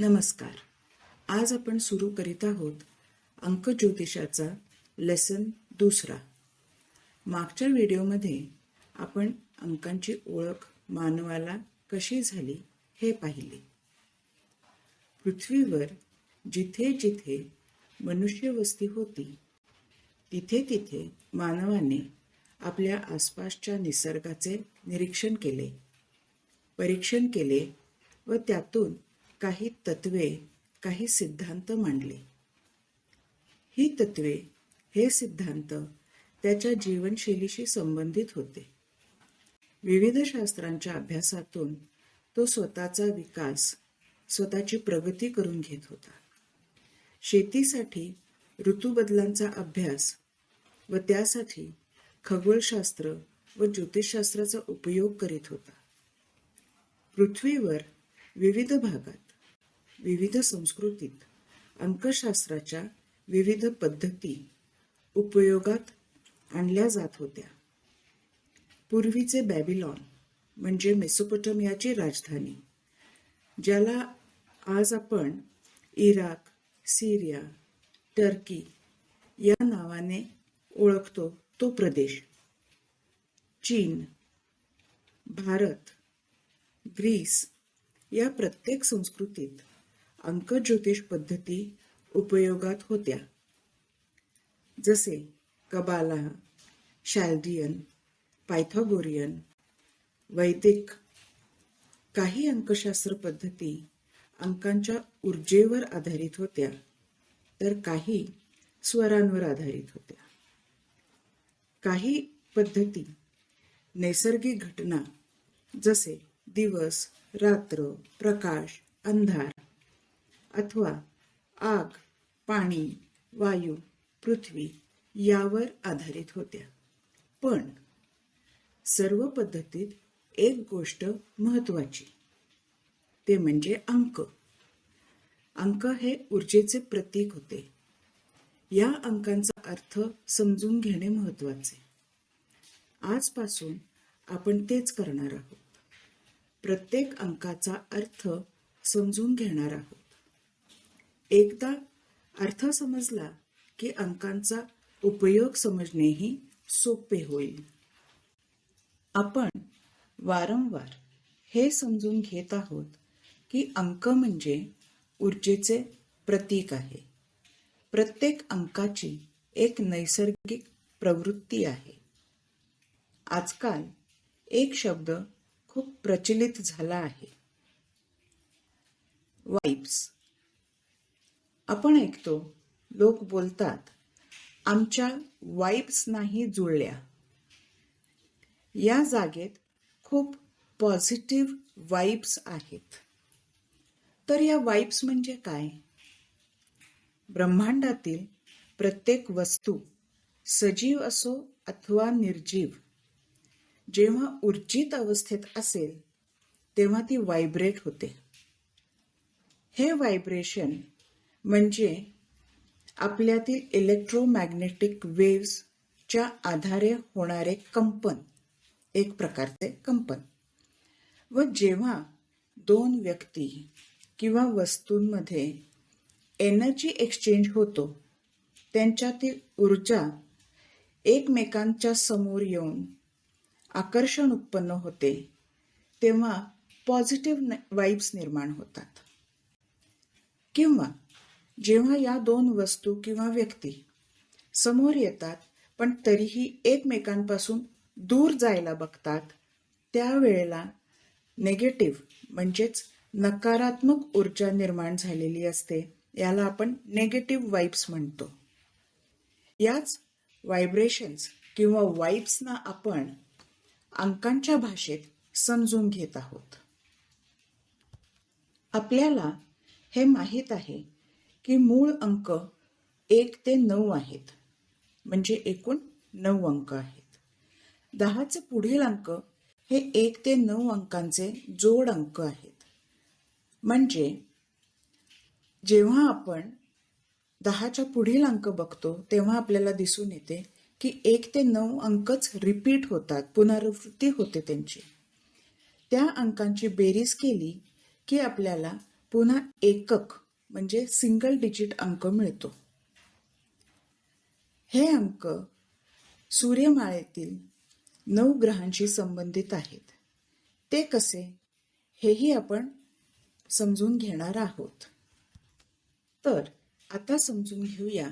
नमस्कार. आज आपण सुरू करीत आहोत अंक ज्योतिषाचा लेसन दुसरा. मागच्या व्हिडिओमध्ये आपण अंकांची ओळख मानवाला कशी झाली हे पाहिले. पृथ्वीवर जिथे जिथे मनुष्यवस्ती होती तिथे तिथे मानवाने आपल्या आसपासच्या निसर्गाचे निरीक्षण केले परीक्षण केले व त्यातून काही तत्वे काही सिद्धांत मांडले. ही तत्वे हे सिद्धांत त्याच्या जीवनशैलीशी संबंधित होते. विविध शास्त्रांच्या अभ्यासातून तो स्वतःचा विकास स्वतःची प्रगती करून घेत होता. शेतीसाठी ऋतुबदलांचा अभ्यास व त्यासाठी खगोलशास्त्र व ज्योतिषशास्त्राचा उपयोग करीत होता. पृथ्वीवर विविध भागात विविध संस्कृतीत अंकशास्त्राच्या विविध पद्धती उपयोगात आणल्या जात होत्या. पूर्वीचे बॅबिलॉन म्हणजे मेसोपोटमियाची राजधानी ज्याला आज आपण इराक सिरिया टर्की या नावाने ओळखतो तो प्रदेश. चीन भारत ग्रीस या प्रत्येक संस्कृतीत अंकज्योतिष पद्धती उपयोगात होत्या. जसे कबाला शाल्दियन पायथागोरियन वैदिक काही अंकशास्त्र पद्धती अंकांच्या ऊर्जेवर आधारित होत्या तर काही स्वरांवर आधारित होत्या. काही पद्धती नैसर्गिक घटना जसे दिवस रात्र प्रकाश अंधार अथवा आग पाणी वायू पृथ्वी यावर आधारित होत्या. पण सर्व पद्धतीत एक गोष्ट महत्वाची ते म्हणजे अंक. अंक हे ऊर्जेचे प्रतीक होते. या अंकांचा अर्थ समजून घेणे महत्त्वाचे आजपासून आपण तेच करणार आहोत. प्रत्येक अंकाचा अर्थ समजून घेणार आहोत. एकदा अर्थ समजला की अंकांचा उपयोग समजणेही सोपे होईल. आपण वारंवार हे समजून घेत आहोत की अंक म्हणजे ऊर्जेचे प्रतीक आहे. प्रत्येक अंकाची एक नैसर्गिक प्रवृत्ती आहे. आजकाल एक शब्द खूप प्रचलित झाला आहे. वाईब्स आपण ऐकतो लोक बोलतात आमच्या वाईब्स नाही जुळल्या. या जागेत खूप पॉझिटिव्ह वाईब्स आहेत. तर या वाईब्स म्हणजे काय? ब्रह्मांडातील प्रत्येक वस्तू सजीव असो अथवा निर्जीव जेव्हा ऊर्जित अवस्थेत असेल तेव्हा ती व्हायब्रेट होते. हे व्हायब्रेशन म्हणजे आपल्यातील इलेक्ट्रोमॅग्नेटिक वेव्सच्या आधारे होणारे कंपन एक प्रकारचे कंपन. व जेव्हा दोन व्यक्ती किंवा वस्तूंमध्ये एनर्जी एक्सचेंज होतो त्यांच्यातील ऊर्जा एकमेकांच्या समोर येऊन आकर्षण उत्पन्न होते तेव्हा पॉझिटिव्ह वाईब्स निर्माण होतात. किंवा जेव्हा या दोन वस्तू किंवा व्यक्ती समोर येतात पण तरीही एकमेकांपासून दूर जायला बघतात त्यावेळेला नेगेटिव्ह म्हणजेच नकारात्मक ऊर्जा निर्माण झालेली असते याला आपण नेगेटिव्ह वाईब्स म्हणतो. याच व्हायब्रेशन्स किंवा वाईब्सना आपण अंकांच्या भाषेत समजून घेत आहोत. आपल्याला हे माहीत आहे की मूळ अंक एक ते नऊ आहेत. म्हणजे एकूण नऊ अंक आहेत. दहाचे पुढील अंक हे एक ते नऊ अंकांचे जोड अंक आहेत. म्हणजे जेव्हा आपण दहाच्या पुढील अंक बघतो तेव्हा आपल्याला दिसून येते की एक ते नऊ अंकच रिपीट होतात पुनरावृत्ती होते त्यांची. त्या अंकांची बेरीज केली की आपल्याला पुन्हा एकक म्हणजे सिंगल डिजिट अंक मिळतो. हे अंक सूर्यमाळेतील नऊ ग्रहांशी संबंधित आहेत. ते कसे? हेही आपण समजून घेणार आहोत. तर आता समजून घेऊया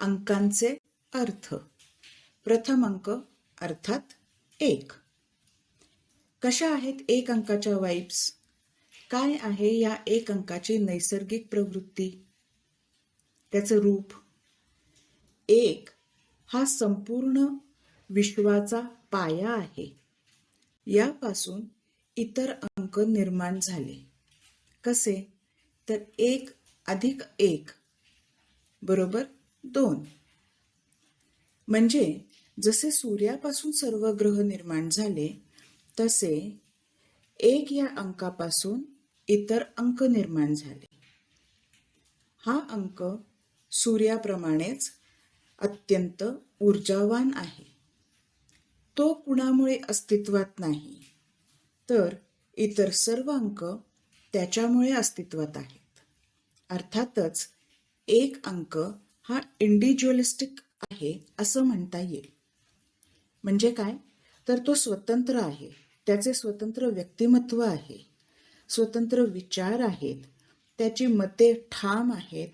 अंकांचे अर्थ. प्रथम अंक अर्थात एक. कशा आहेत एक अंकाच्या वाईब्स काय आहे या एक अंकाची नैसर्गिक प्रवृत्ती? त्याचं रूप? एक हा संपूर्ण विश्वाचा पाया आहे. यापासून इतर अंक निर्माण झाले. कसे? तर एक अधिक एक बरोबर दोन. म्हणजे जसे सूर्यापासून सर्व ग्रह निर्माण झाले तसे एक या अंकापासून इतर अंक निर्माण झाले. हा अंक सूर्याप्रमाणेच अत्यंत ऊर्जावान आहे. तो कुणामुळे अस्तित्वात नाही तर इतर सर्व अंक त्याच्यामुळे अस्तित्वात आहेत. अर्थातच एक अंक हा इंडिव्हिज्युअलिस्टिक आहे असं म्हणता येईल. म्हणजे काय? तर तो स्वतंत्र आहे. त्याचे स्वतंत्र व्यक्तिमत्व आहे. स्वतंत्र विचार आहेत त्याची मते ठाम आहेत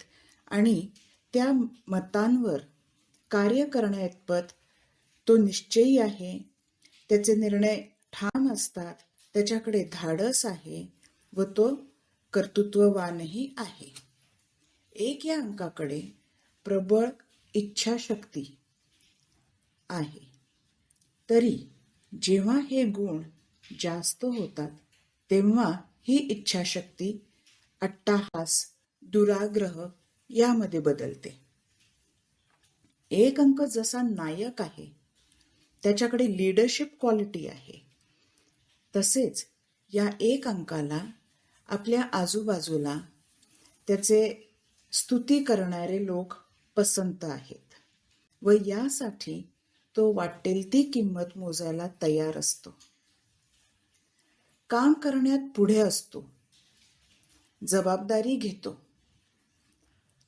आणि त्या मतांवर कार्य करण्याइतपत तो निश्चयी आहे. त्याचे निर्णय ठाम असतात त्याच्याकडे धाडस आहे व तो कर्तृत्ववानही आहे. एक या अंकाकडे प्रबळ इच्छाशक्ती आहे. तरी जेव्हा हे गुण जास्त होतात तेव्हा ही इच्छाशक्ती अट्टाहास दुराग्रह यामध्ये बदलते. एक अंक जसा नायक आहे त्याच्याकडे लीडरशिप क्वालिटी आहे. तसेच या एक अंकाला आपल्या आजूबाजूला त्याचे स्तुती करणारे लोक पसंत आहेत व यासाठी तो वाटेल ती किंमत मोजायला तयार असतो. काम करण्यात पुढे असतो. जबाबदारी घेतो.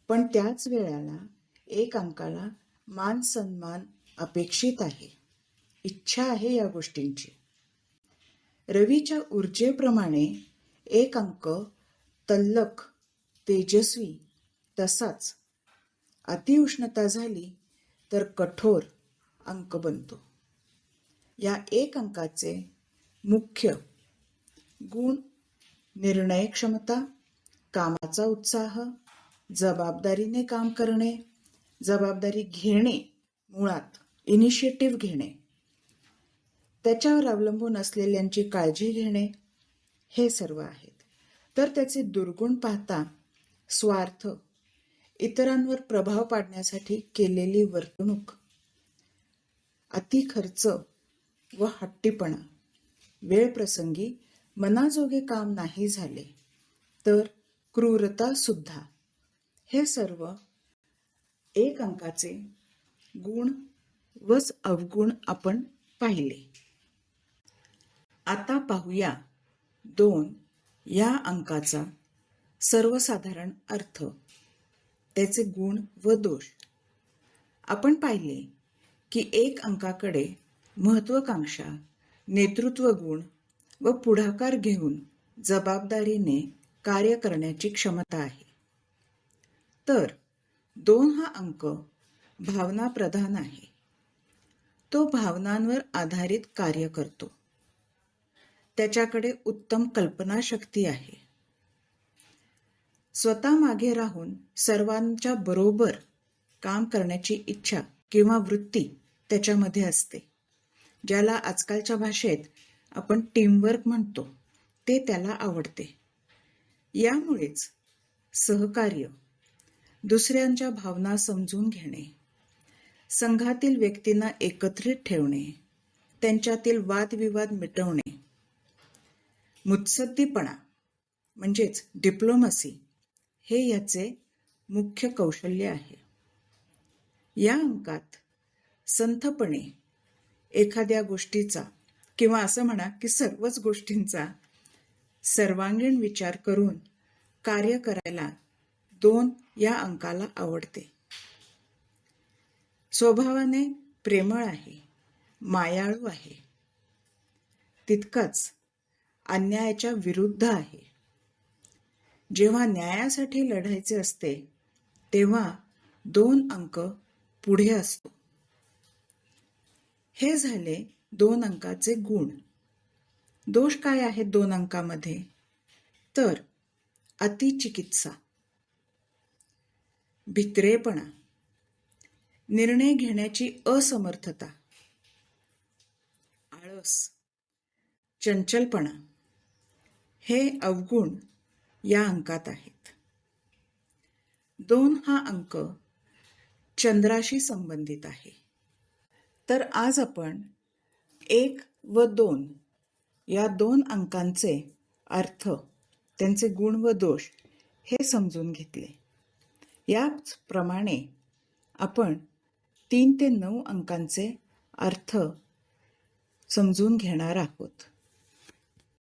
पण त्याच वेळेला एक अंकाला मान सन्मान अपेक्षित आहे. इच्छा आहे या गोष्टींची. रवीच्या ऊर्जेप्रमाणे एक अंक तल्लक तेजस्वी तसाच. अतिउष्णता झाली तर कठोर अंक बनतो. या एक अंकाचे मुख्य गुण निर्णय क्षमता कामाचा उत्साह जबाबदारीने काम करणे जबाबदारी घेणे मुळात इनिशिएटिव्ह घेणे. त्याच्यावर अवलंबून असलेल्यांची काळजी घेणे हे सर्व आहेत. तर त्याचे दुर्गुण पाहता स्वार्थ इतरांवर प्रभाव पाडण्यासाठी केलेली वर्तणूक अति खर्च व हट्टीपणा वेळ प्रसंगी मनाजोगे काम नाही झाले तर क्रूरता सुद्धा. हे सर्व एक अंकाचे गुण व अवगुण आपण पाहिले. आता पाहूया दोन या अंकाचा सर्वसाधारण अर्थ. त्याचे गुण व दोष. आपण पाहिले की एक अंकाकडे महत्वाकांक्षा नेतृत्व गुण व पुढाकार घेऊन जबाबदारीने कार्य करण्याची क्षमता आहे. तर दोन हा अंक भावना प्रधान आहे. तो भावनांवर आधारित कार्य करतो. त्याच्याकडे उत्तम कल्पनाशक्ती आहे. स्वतः मागे राहून सर्वांच्या बरोबर काम करण्याची इच्छा किंवा वृत्ती त्याच्यामध्ये असते ज्याला आजकालच्या भाषेत आपण टीमवर्क म्हणतो ते त्याला आवडते. यामुळेच सहकार्य दुसऱ्यांच्या भावना समजून घेणे संघातील व्यक्तींना एकत्रित ठेवणे त्यांच्यातील वादविवाद मिटवणे मुत्सद्दीपणा म्हणजेच डिप्लोमसी हे याचे मुख्य कौशल्य आहे. या अंकात संथपणे एखाद्या गोष्टीचा किंवा असं म्हणा की सर्वच गोष्टींचा सर्वांगीण विचार करून कार्य करायला दोन या अंकाला आवडते. स्वभावाने प्रेमळ आहे मायाळू आहे. तितकंच अन्यायाच्या विरुद्ध आहे. जेव्हा न्यायासाठी लढायचे असते तेव्हा दोन अंक पुढे असतो. हे झाले दोन अंकाचे गुण. दोष काय आहेत दोन अंकामध्ये? तर अतिचिकित्सा. भित्रेपणा. निर्णय घेण्याची असमर्थता. आळस. चंचलपणा. हे अवगुण या अंकात आहेत. दोन हा अंक चंद्राशी संबंधित आहे. तर आज आपण एक व दोन. या दोन अंकांचे अर्थ त्यांचे गुण व दोष हे समजून घेतले. याचप्रमाणे आपण तीन ते नऊ अंकांचे अर्थ समजून घेणार आहोत.